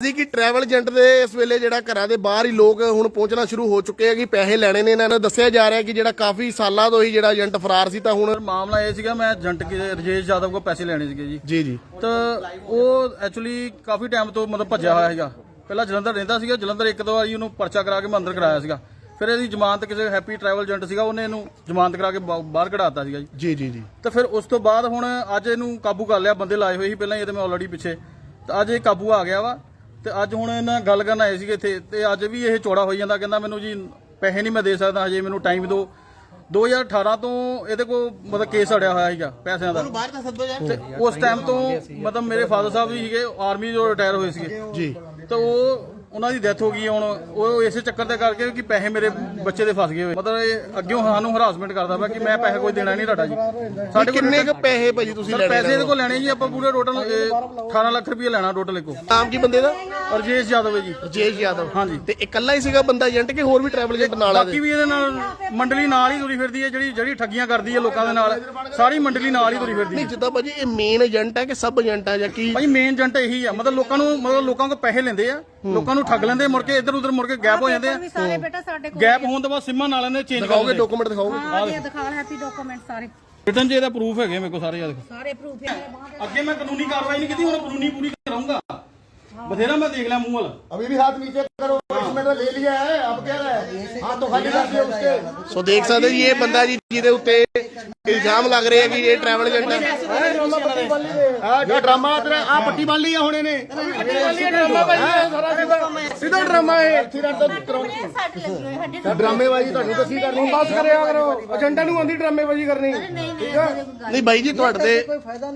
ਜੀ ਕਿ travel agent ਦੇ ਇਸ ਵੇਲੇ ਜਿਹੜਾ ਘਰਾਂ ਦੇ ਬਾਹਰ ਹੀ ਲੋਕ ਹੁਣ ਪਹੁੰਚਣਾ ਸ਼ੁਰੂ ਹੋ ਚੁੱਕੇ ਆ ਕਿ ਪੈਸੇ ਲੈਣੇ ਨੇ ਇਹਨਾਂ ਨੂੰ। ਦੱਸਿਆ ਜਾ ਰਿਹਾ ਕਿ ਜਿਹੜਾ ਕਾਫੀ ਸਾਲਾਂ ਤੋਂ ਹੀ ਜਿਹੜਾ ਏਜੰਟ ਫਰਾਰ ਸੀ ਤਾਂ ਹੁਣ ਮਾਮਲਾ ਇਹ ਸੀਗਾ ਮੈਂ ਏਜੰਟ ਕੇ ਰਜੇਸ਼ ਯਾਦਵ ਕੋ ਪੈਸੇ ਲੈਣੇ ਸੀਗੇ ਜੀ। ਜੀ ਜੀ। ਤਾਂ ਉਹ ਐਕਚੁਅਲੀ ਕਾਫੀ ਟਾਈਮ ਤੋਂ ਮਤਲਬ ਭੱਜਿਆ ਹੋਇਆ ਸੀਗਾ। ਪਹਿਲਾਂ ਜਲੰਧਰ ਰਹਿੰਦਾ ਸੀਗਾ ਜਲੰਧਰ ਇੱਕ ਦੋ ਵਾਰੀ ਉਹਨੂੰ ਪਰਚਾ ਕਰਾ ਕੇ ਮੈਂ ਅੰਦਰ ਕਰਾਇਆ ਸੀਗਾ। ਫਿਰ ਇਹਦੀ ਜ਼ਮਾਨਤ ਕਿਸੇ ਹੈਪੀ ਟਰੈਵਲ ਏਜੰਟ ਸੀਗਾ ਉਹਨੇ ਇਹਨੂੰ ਜ਼ਮਾਨਤ ਕਰਾ ਕੇ ਬਾਹਰ ਕਢਾਤਾ ਸੀਗਾ ਜੀ। ਜੀ ਜੀ ਜੀ। ਤਾਂ ਫਿਰ ਉਸ ਤੋਂ ਬਾਅਦ ਹੁਣ ਅੱਜ ਇਹਨੂੰ ਕਾਬੂ ਕਰ ਲਿਆ ਬੰਦੇ ਲਾਏ ਹੋਏ ਸੀ ਪਹਿਲਾਂ ਇਹ ਤੇ ਮੈਂ ਆਲਰੇਡੀ ਪਿੱਛੇ। ਤਾਂ ਅੱਜ ਇਹ ਕਾਬੂ ਆ ਗਿਆ ਵਾ। ਤੇ ਅੱਜ ਹੁਣ ਇਹਨਾਂ ਗੱਲ ਕਰਨ ਆਏ ਸੀਗੇ ਇੱਥੇ ਤੇ ਅੱਜ ਵੀ ਇਹ ਚੌੜਾ ਹੋਈ ਜਾਂਦਾ ਕਹਿੰਦਾ ਮੈਨੂੰ ਜੀ ਪੈਸੇ ਨਹੀਂ ਮੈਂ ਦੇ ਸਕਦਾ ਹਜੇ ਮੈਨੂੰ ਟਾਈਮ ਦਿਓ। 2018 ਤੋਂ ਇਹਦੇ ਕੋਲ ਮਤਲਬ ਕੇਸ ਅੜਿਆ ਹੋਇਆ ਸੀਗਾ ਪੈਸਿਆਂ ਦਾ। ਬਾਹਰ ਤਾਂ ਸੱਦੋ ਯਾਰ। ਤੇ ਉਸ ਟਾਈਮ ਤੋਂ ਮਤਲਬ ਮੇਰੇ ਫਾਦਰ ਸਾਹਿਬ ਵੀ ਸੀਗੇ ਆਰਮੀ ਜੋ ਰਿਟਾਇਰ ਹੋਏ ਸੀਗੇ। ਜੀ। ਤਾਂ ਉਹ ਉਹਨਾਂ ਦੀ ਡੈਥ ਹੋ ਗਈ ਹੈ ਹੁਣ ਉਹ ਇਸੇ ਚੱਕਰ ਦੇ ਕਰਕੇ ਕਿ ਪੈਸੇ ਮੇਰੇ ਬੱਚੇ ਦੇ ਫਸ ਗਏ ਹੋਏ। ਮਤਲਬ ਇਹ ਅੱਗੇ ਸਾਨੂੰ ਹਰਾਸਮੈਂਟ ਕਰਦਾ ਪਿਆ ਕਿ ਮੈਂ ਪੈਸੇ ਕੋਈ ਦੇਣਾ ਨਹੀਂ ਤੁਹਾਡਾ ਜੀ। ਸਾਡੇ ਕੋਲ ਕਿੰਨੇ ਕੁ ਪੈਸੇ ਭਾਜੀ ਤੁਸੀਂ ਲੈਣੇ ਪੈਸੇ ਇਹਦੇ ਕੋਲ ਲੈਣੇ ਜੀ ਆਪਾਂ ਪੂਰੇ ਟੋਟਲ 18 ਲੱਖ ਰੁਪਏ ਲੈਣਾ ਟੋਟਲ ਇੱਕੋ। ਨਾਮ ਕੀ ਬੰਦੇ ਦਾ? ਰਜੇਸ਼ ਯਾਦਵ ਹੈ ਜੀ। ਰਜੇਸ਼ ਯਾਦਵ। ਹਾਂਜੀ। ਤੇ ਇਕੱਲਾ ਹੀ ਸੀਗਾ ਬੰਦਾ ਏਜੰਟ ਕਿ ਹੋਰ ਵੀ ਟਰੈਵਲ ਏਜੰਟ ਨਾਲ ਆ ਬਾਕੀ ਵੀ ਇਹਦੇ ਨਾਲ ਮੰਡਲੀ ਨਾਲ ਹੀ ਤੁਰੀ ਫਿਰਦੀ ਹੈ ਜਿਹੜੀ ਜਿਹੜੀ ਠੱਗੀਆਂ ਕਰਦੀ ਹੈ ਲੋਕਾਂ ਦੇ ਨਾਲ ਸਾਰੀ ਮੰਡਲੀ ਨਾਲ ਹੀ ਤੁਰੀ ਫਿਰਦੀ ਹੈ। ਨਹੀਂ ਜਿੱਦਾਂ ਭਾਜੀ ਇਹ ਮੇਨ ਏਜੰਟ ਹੈ ਕਿ ਸਬ ਏਜੰਟ ਹੈ ਜਾਂ ਕੀ? ਭਾਈ ਮੇਨ ਏਜੰਟ ਇਹੀ ਆ ਮਤਲਬ ਲੋਕਾਂ ਨੂੰ ਮਤਲਬ ਲੋਕਾਂ ਕੋਲ ਪੈਸੇ ਲੈਂਦੇ ਆ ਲੋਕਾਂ ਨੂੰ ਠੱਗ ਲੈਂਦੇ ਮੁੜ ਕੇ ਇੱਧਰ ਉੱਧਰ ਮੁੜ ਕੇ ਗਾਇਬ ਹੋ ਜਾਂਦੇ ਆ। ਵੀ ਹੋਣ ਤੋਂ ਬਾਅਦ ਸਿਮਾਂ ਨਾਲ ਇਹਨੇ ਚੇਂਜ ਦਿਖਾਓਗੇ ਡਾਕੂਮੈਂਟ ਦਿਖਾਓਗੇ? ਹਾਂ ਇਹ ਹੈਪੀ ਡਾਕੂਮੈਂਟ ਸਾਰੇ। ਰਿਟਨ ਜੇ ਦਾ ਪ੍ਰੂਫ ਹੈਗੇ ਮੇਰੇ ਕੋਲ ਸਾਰੇ ਯਾਦ ਸਾਰੇ ਪ੍ਰੂਫ ਹੈ ਅੱਗੇ ਮੈਂ ਕਾਨੂੰਨੀ ਕਾਰਵਾਈ ਨਹੀਂ ਕੀਤੀ ਹੁਣ ਕਾਨੂੰਨੀ ਪੂਰੀ ਕਰਾਉਂਗਾ। ਬਥੇਰਾ ਮੈਂ ਦੇਖ ਲਿਆ ਮੂੰਹ ਵਾਲਾ। ਅਭੀ ਵੀ ਹੱਥ ਨੀਚੇ ਕਰੋ। इसमें तो ले लिया है अब क्या है हाथ तो खाली कर दिया उसके ਸੋ ਦੇਖ ਸਕਦੇ ਜੀ ਇਹ ਬੰਦਾ ਜੀ ਜਿਹਦੇ ਉੱਤੇ ਇਲਜ਼ਾਮ ਲੱਗ ਰਹੇ ਆ ਕਿ ਇਹ ਟਰੈਵਲ ਏਜੰਟ ਹੈ हाँ, जो ड्रामा तेरा आ पट्टी बांध ली है होने ने सीधा ड्रामा है एक्सीडेंट तो कराओ ਸੱਟ ਲੱਗੀ ਹੋਈ ਸਾਡੇ ड्रामेबाजी ਤੁਹਾਨੂੰ ਤਾਂ ਸੀ ਕਰਨੀ ਬਸ ਕਰਿਆ ਕਰੋ ਏਜੰਟਾਂ ਨੂੰ ਆਂਦੀ ਡਰਾਮੇਬਾਜ਼ੀ ਕਰਨੀ ਨਹੀਂ ਨਹੀਂ ਨਹੀਂ ਬਾਈ ਜੀ ਤੁਹਾਡੇ ਤੇ